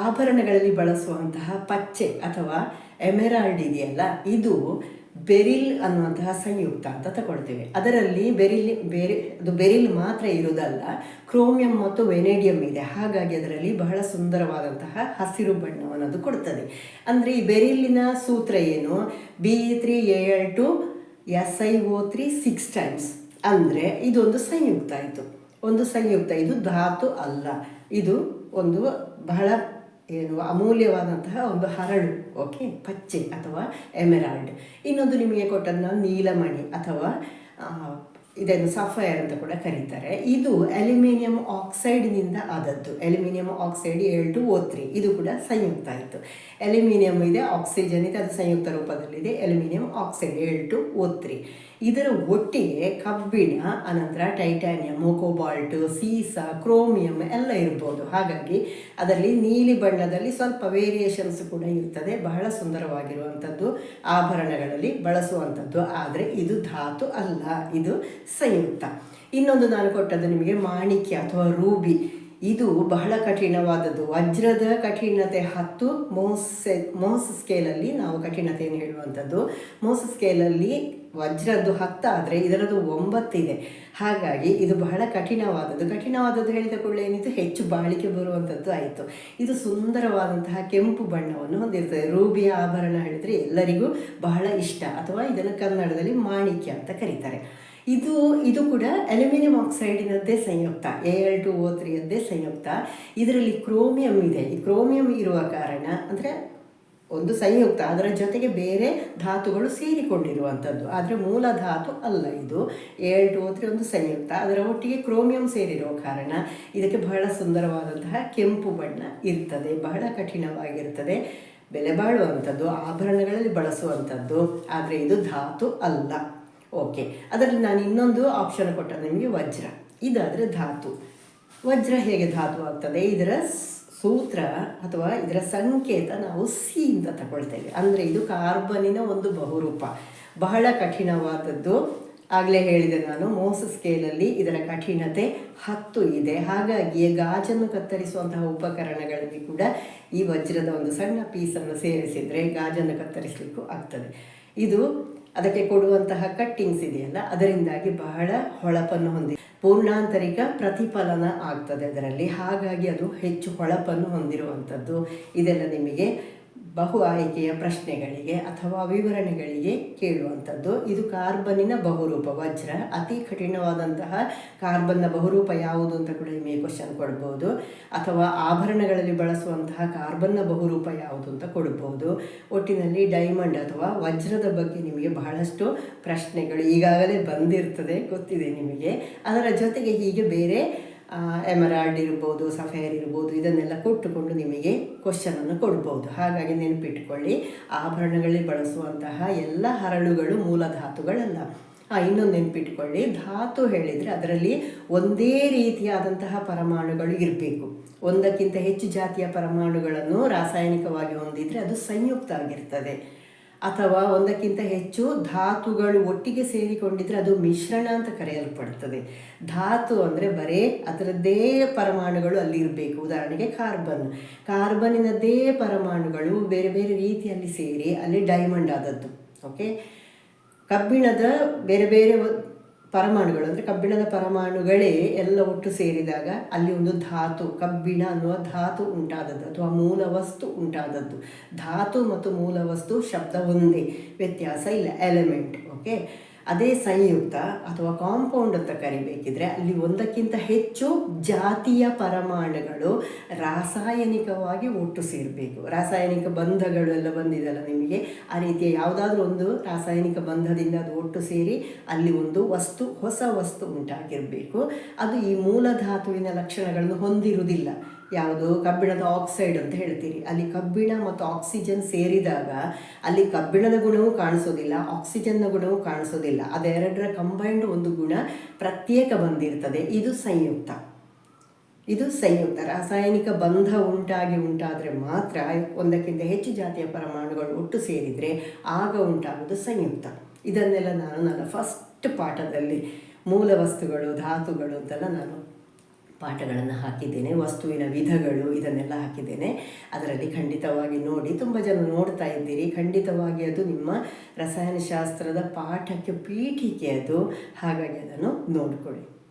ಆಭರಣಗಳಲ್ಲಿ ಬಳಸುವಂತಹ ಪಚ್ಚೆ ಅಥವಾ ಎಮೆರಾಲ್ಡ್ ಇದೆಯಲ್ಲ, ಇದು ಬೆರಿಲ್ ಅನ್ನುವಂತಹ ಸಂಯುಕ್ತ ಅಂತ ತಗೊಳ್ತೇವೆ. ಅದರಲ್ಲಿ ಬೆರಿಲ್, ಬೇರೆ, ಅದು ಬೆರಿಲ್ ಮಾತ್ರ ಇರುವುದಲ್ಲ, ಕ್ರೋಮಿಯಂ ಮತ್ತು ವೆನೇಡಿಯಂ ಇದೆ. ಹಾಗಾಗಿ ಅದರಲ್ಲಿ ಬಹಳ ಸುಂದರವಾದಂತಹ ಹಸಿರು ಬಣ್ಣವನ್ನು ಅದು ಕೊಡ್ತದೆ. ಅಂದರೆ ಈ ಬೆರಿಲಿನ ಸೂತ್ರ ಏನು? B three A L two S I O three six times ಅಂದರೆ ಇದೊಂದು ಸಂಯುಕ್ತ ಆಯಿತು. ಒಂದು ಸಂಯುಕ್ತ, ಇದು ಧಾತು ಅಲ್ಲ. ಇದು ಒಂದು ಬಹಳ ಏನು ಅಮೂಲ್ಯವಾದಂತಹ ಒಂದು ಹರಳು ಓಕೆ ಪಚ್ಚೆ ಅಥವಾ ಎಮೆರಾಲ್ಡ್ ಇನ್ನೊಂದು ನಿಮಗೆ ಕೊಟ್ಟದ್ದು ನೀಲಮಣಿ ಅಥವಾ ಇದನ್ನು ಸಫೈರ್ ಅಂತ ಕೂಡ ಕರೀತಾರೆ. ಇದು ಅಲ್ಯೂಮಿನಿಯಂ ಆಕ್ಸೈಡ್ನಿಂದ ಆದದ್ದು. ಅಲ್ಯೂಮಿನಿಯಂ ಆಕ್ಸೈಡ್ ಏಳು ಟು ಓ ತ್ರೀ. ಇದು ಕೂಡ ಸಂಯುಕ್ತ ಆಯಿತು. ಅಲ್ಯೂಮಿನಿಯಂ ಇದೆ ಆಕ್ಸಿಜನ್ ಇದೆ ಅದು ಸಂಯುಕ್ತ ರೂಪದಲ್ಲಿದೆ. ಅಲ್ಯೂಮಿನಿಯಂ ಆಕ್ಸೈಡ್ ಏಳು ಟು ಓ ತ್ರೀ. ಇದರ ಒಟ್ಟಿಗೆ ಕಬ್ಬಿಣ, ಅನಂತರ ಟೈಟಾನಿಯಂ ಕೋಬಾಲ್ಟ್ ಸೀಸಾ, ಕ್ರೋಮಿಯಂ ಎಲ್ಲ ಇರ್ಬೋದು. ಹಾಗಾಗಿ ಅದರಲ್ಲಿ ನೀಲಿ ಬಣ್ಣದಲ್ಲಿ ಸ್ವಲ್ಪ ವೇರಿಯೇಷನ್ಸ್ ಕೂಡ ಇರ್ತದೆ. ಬಹಳ ಸುಂದರವಾಗಿರುವಂಥದ್ದು ಆಭರಣಗಳಲ್ಲಿ ಬಳಸುವಂಥದ್ದು. ಆದರೆ ಇದು ಧಾತು ಅಲ್ಲ. ಇದು ಸಂಯುಕ್ತ. ಇನ್ನೊಂದು ನಾನು ಕೊಟ್ಟದ್ದು ನಿಮಗೆ ಮಾಣಿಕ್ಯ ಅಥವಾ ರೂಬಿ. ಇದು ಬಹಳ ಕಠಿಣವಾದದ್ದು. ವಜ್ರದ ಕಠಿಣತೆ ಹತ್ತು, ಮೋಸ್ ಮೋಸ್ ಸ್ಕೇಲಲ್ಲಿ ನಾವು ಕಠಿಣತೆಯನ್ನು ಹೇಳುವಂಥದ್ದು. ಮೋಸ್ ಸ್ಕೇಲಲ್ಲಿ ವಜ್ರದ್ದು ಹತ್ತಾದರೆ ಇದರದ್ದು ಒಂಬತ್ತಿದೆ ಹಾಗಾಗಿ ಇದು ಬಹಳ ಕಠಿಣವಾದದ್ದು. ಕಠಿಣವಾದದ್ದು ಹೇಳಿದ ಕೂಡಲೇ ಏನಿತ್ತು? ಹೆಚ್ಚು ಬಾಳಿಕೆ ಬರುವಂಥದ್ದು ಆಯಿತು. ಇದು ಸುಂದರವಾದಂತಹ ಕೆಂಪು ಬಣ್ಣವನ್ನು ಹೊಂದಿರ್ತದೆ ರೂಬಿಯ ಆಭರಣ ಹೇಳಿದರೆ ಎಲ್ಲರಿಗೂ ಬಹಳ ಇಷ್ಟ. ಅಥವಾ ಇದನ್ನು ಕನ್ನಡದಲ್ಲಿ ಮಾಣಿಕ್ಯ ಅಂತ ಕರೀತಾರೆ. ಇದು ಇದು ಕೂಡ ಅಲ್ಯೂಮಿನಿಯಂ ಆಕ್ಸೈಡಿನದ್ದೇ ಸಂಯುಕ್ತ, ಎ ಎಲ್ ಟು ಓ ತ್ರೀಯದ್ದೇ ಸಂಯುಕ್ತ. ಇದರಲ್ಲಿ ಕ್ರೋಮಿಯಂ ಇದೆ. ಈ ಕ್ರೋಮಿಯಂ ಇರುವ ಕಾರಣ ಅಂದರೆ ಒಂದು ಸಂಯುಕ್ತ, ಅದರ ಜೊತೆಗೆ ಬೇರೆ ಧಾತುಗಳು ಸೇರಿಕೊಂಡಿರುವಂಥದ್ದು. ಆದರೆ ಮೂಲ ಧಾತು ಅಲ್ಲ ಇದು. ಏಳು ಟು ತ್ರೀ ಒಂದು ಸಂಯುಕ್ತ, ಅದರ ಒಟ್ಟಿಗೆ ಕ್ರೋಮಿಯಂ ಸೇರಿರುವ ಕಾರಣ ಇದಕ್ಕೆ ಬಹಳ ಸುಂದರವಾದಂತಹ ಕೆಂಪು ಬಣ್ಣ ಇರ್ತದೆ, ಬಹಳ ಕಠಿಣವಾಗಿರ್ತದೆ. ಬೆಲೆ ಬಾಳುವಂಥದ್ದು, ಆಭರಣಗಳಲ್ಲಿ ಬಳಸುವಂಥದ್ದು, ಆದರೆ ಇದು ಧಾತು ಅಲ್ಲ. ಓಕೆ ಅದರಲ್ಲಿ ನಾನು ಇನ್ನೊಂದು ಆಪ್ಷನ್ ಕೊಟ್ಟ ನಿಮಗೆ ವಜ್ರ. ಇದಾದರೆ ಧಾತು. ವಜ್ರ ಹೇಗೆ ಧಾತು ಆಗ್ತದೆ? ಇದರ ಸೂತ್ರ ಅಥವಾ ಇದರ ಸಂಕೇತ ನಾವು ಸಿ ಅಂತ ತಗೊಳ್ತೇವೆ. ಅಂದರೆ ಇದು ಕಾರ್ಬನಿನ ಒಂದು ಬಹುರೂಪ. ಬಹಳ ಕಠಿಣವಾದದ್ದು. ಆಗಲೇ ಹೇಳಿದೆ ನಾನು, ಮೋಸ ಸ್ಕೇಲಲ್ಲಿ ಇದರ ಕಠಿಣತೆ ಹತ್ತು ಇದೆ. ಹಾಗಾಗಿ ಗಾಜನ್ನು ಕತ್ತರಿಸುವಂತಹ ಉಪಕರಣಗಳಲ್ಲಿ ಕೂಡ ಈ ವಜ್ರದ ಒಂದು ಸಣ್ಣ ಪೀಸನ್ನು ಸೇರಿಸಿದರೆ ಗಾಜನ್ನು ಕತ್ತರಿಸಲಿಕ್ಕೂ ಆಗ್ತದೆ. ಇದು ಅದಕ್ಕೆ ಕೊಡುವಂತಹ ಕಟ್ಟಿಂಗ್ಸ್ ಇದೆಯಲ್ಲ, ಅದರಿಂದಾಗಿ ಬಹಳ ಹೊಳಪನ್ನು ಹೊಂದಿ, ಪೂರ್ಣಾಂತರಿಕ ಪ್ರತಿಫಲನ ಆಗ್ತದೆ ಅದರಲ್ಲಿ. ಹಾಗಾಗಿ ಅದು ಹೆಚ್ಚು ಹೊಳಪನ್ನು ಹೊಂದಿರುವಂಥದ್ದು. ಇದೆಲ್ಲ ನಿಮಗೆ ಬಹು ಆಯ್ಕೆಯ ಪ್ರಶ್ನೆಗಳಿಗೆ ಅಥವಾ ವಿವರಣೆಗಳಿಗೆ ಕೇಳುವಂಥದ್ದು. ಇದು ಕಾರ್ಬನ್ನಿನ ಬಹುರೂಪ, ವಜ್ರ. ಅತಿ ಕಠಿಣವಾದಂತಹ ಕಾರ್ಬನ್ನ ಬಹುರೂಪ ಯಾವುದು ಅಂತ ಕೂಡ ನಿಮಗೆ ಕ್ವಶನ್ ಕೊಡ್ಬೋದು. ಅಥವಾ ಆಭರಣಗಳಲ್ಲಿ ಬಳಸುವಂತಹ ಕಾರ್ಬನ್ನ ಬಹುರೂಪ ಯಾವುದು ಅಂತ ಕೊಡ್ಬೋದು. ಒಟ್ಟಿನಲ್ಲಿ ಡೈಮಂಡ್ ಅಥವಾ ವಜ್ರದ ಬಗ್ಗೆ ನಿಮಗೆ ಬಹಳಷ್ಟು ಪ್ರಶ್ನೆಗಳು ಈಗಾಗಲೇ ಬಂದಿರ್ತದೆ, ಗೊತ್ತಿದೆ ನಿಮಗೆ. ಅದರ ಜೊತೆಗೆ ಹೀಗೆ ಬೇರೆ ಎಮರಾಲ್ಡ್ ಇರ್ಬೋದು ಸಫೇರ್ ಇರ್ಬೋದು, ಇದನ್ನೆಲ್ಲ ಕೊಟ್ಟುಕೊಂಡು ನಿಮಗೆ ಕ್ವಶನನ್ನು ಕೊಡ್ಬೋದು. ಹಾಗಾಗಿ ನೆನಪಿಟ್ಕೊಳ್ಳಿ, ಆಭರಣಗಳಲ್ಲಿ ಬಳಸುವಂತಹ ಎಲ್ಲ ಹರಳುಗಳು ಮೂಲ ಧಾತುಗಳಲ್ಲ. ಇನ್ನೊಂದು ನೆನಪಿಟ್ಕೊಳ್ಳಿ, ಧಾತು ಹೇಳಿದರೆ ಅದರಲ್ಲಿ ಒಂದೇ ರೀತಿಯಾದಂತಹ ಪರಮಾಣುಗಳು ಇರಬೇಕು. ಒಂದಕ್ಕಿಂತ ಹೆಚ್ಚು ಜಾತಿಯ ಪರಮಾಣುಗಳನ್ನು ರಾಸಾಯನಿಕವಾಗಿ ಹೊಂದಿದರೆ ಅದು ಸಂಯುಕ್ತ ಆಗಿರ್ತದೆ ಅಥವಾ ಒಂದಕ್ಕಿಂತ ಹೆಚ್ಚು ಧಾತುಗಳು ಒಟ್ಟಿಗೆ ಸೇರಿಕೊಂಡಿದ್ರೆ ಅದು ಮಿಶ್ರಣ ಅಂತ ಕರೆಯಲ್ಪಡ್ತದೆ. ಧಾತು ಅಂದರೆ ಬರೇ ಅದರದ್ದೇ ಪರಮಾಣುಗಳು ಅಲ್ಲಿ ಇರಬೇಕು ಉದಾಹರಣೆಗೆ ಕಾರ್ಬನ್. ಕಾರ್ಬನ್ನಿನದ್ದೇ ಪರಮಾಣುಗಳು ಬೇರೆ ಬೇರೆ ರೀತಿಯಲ್ಲಿ ಸೇರಿ ಅಲ್ಲಿ ಡೈಮಂಡ್ ಆದದ್ದು ಓಕೆ ಕಬ್ಬಿಣದ ಬೇರೆ ಬೇರೆ ಪರಮಾಣುಗಳು, ಅಂದರೆ ಕಬ್ಬಿಣದ ಪರಮಾಣುಗಳೇ ಎಲ್ಲ ಒಟ್ಟು ಸೇರಿದಾಗ ಅಲ್ಲಿ ಒಂದು ಧಾತು, ಕಬ್ಬಿಣ ಅನ್ನುವ ಧಾತು ಉಂಟಾದದ್ದು, ಅಥವಾ ಮೂಲ ವಸ್ತು ಉಂಟಾದದ್ದು. ಧಾತು ಮತ್ತು ಮೂಲ ವಸ್ತು ಶಬ್ದ ಒಂದೇ, ವ್ಯತ್ಯಾಸ ಇಲ್ಲ ಎಲಿಮೆಂಟ್ ಓಕೆ ಅದೇ ಸಂಯುಕ್ತ ಅಥವಾ ಕಾಂಪೌಂಡ್ ಅಂತ ಕರಿಬೇಕಿದ್ರೆ ಅಲ್ಲಿ ಒಂದಕ್ಕಿಂತ ಹೆಚ್ಚು ಜಾತಿಯ ಪರಮಾಣುಗಳು ರಾಸಾಯನಿಕವಾಗಿ ಒಟ್ಟು ಸೇರಬೇಕು. ರಾಸಾಯನಿಕ ಬಂಧಗಳು ಎಲ್ಲ ಬಂದಿದೆಯಲ್ಲ ನಿಮಗೆ? ಆ ರೀತಿಯ ಯಾವುದಾದ್ರೂ ಒಂದು ರಾಸಾಯನಿಕ ಬಂಧದಿಂದ ಅದು ಒಟ್ಟು ಸೇರಿ ಅಲ್ಲಿ ಒಂದು ವಸ್ತು, ಹೊಸ ವಸ್ತು ಉಂಟಾಗಿರಬೇಕು. ಅದು ಈ ಮೂಲ ಧಾತುವಿನ ಲಕ್ಷಣಗಳನ್ನು ಹೊಂದಿರುವುದಿಲ್ಲ. ಯಾವುದು? ಕಬ್ಬಿಣದ ಆಕ್ಸೈಡ್ ಅಂತ ಹೇಳ್ತೀರಿ. ಅಲ್ಲಿ ಕಬ್ಬಿಣ ಮತ್ತು ಆಕ್ಸಿಜನ್ ಸೇರಿದಾಗ ಅಲ್ಲಿ ಕಬ್ಬಿಣದ ಗುಣವೂ ಕಾಣಿಸೋದಿಲ್ಲ ಆಕ್ಸಿಜನ್ನ ಗುಣವೂ ಕಾಣಿಸೋದಿಲ್ಲ. ಅದೆರಡರ ಕಂಬೈಂಡ್ ಒಂದು ಗುಣ ಪ್ರತ್ಯೇಕ ಬಂದಿರ್ತದೆ. ಇದು ಸಂಯುಕ್ತ. ಇದು ಸಂಯುಕ್ತ. ರಾಸಾಯನಿಕ ಬಂಧ ಉಂಟಾಗಿ ಉಂಟಾದರೆ ಮಾತ್ರ ಒಂದಕ್ಕಿಂತ ಹೆಚ್ಚು ಜಾತಿಯ ಪರಮಾಣುಗಳು ಒಟ್ಟು ಸೇರಿದರೆ ಆಗ ಉಂಟಾಗುವುದು ಸಂಯುಕ್ತ. ಇದನ್ನೆಲ್ಲ ನಾನು ನನ್ನ ಫಸ್ಟ್ ಪಾಠದಲ್ಲಿ ಮೂಲ ವಸ್ತುಗಳು ಧಾತುಗಳು ಅಂತೆಲ್ಲ ನಾನು ಪಾಠಗಳನ್ನು ಹಾಕಿದ್ದೇನೆ, ವಸ್ತುವಿನ ವಿಧಗಳು ಇದನ್ನೆಲ್ಲ ಹಾಕಿದ್ದೇನೆ. ಅದರಲ್ಲಿ ಖಂಡಿತವಾಗಿ ನೋಡಿ, ತುಂಬ ಜನ ನೋಡ್ತಾ ಇದ್ದೀರಿ. ಖಂಡಿತವಾಗಿ ಅದು ನಿಮ್ಮ ರಸಾಯನಶಾಸ್ತ್ರದ ಪಾಠಕ್ಕೆ ಪೀಠಿಕೆ ಅದು. ಹಾಗಾಗಿ ಅದನ್ನು ನೋಡಿಕೊಳ್ಳಿ.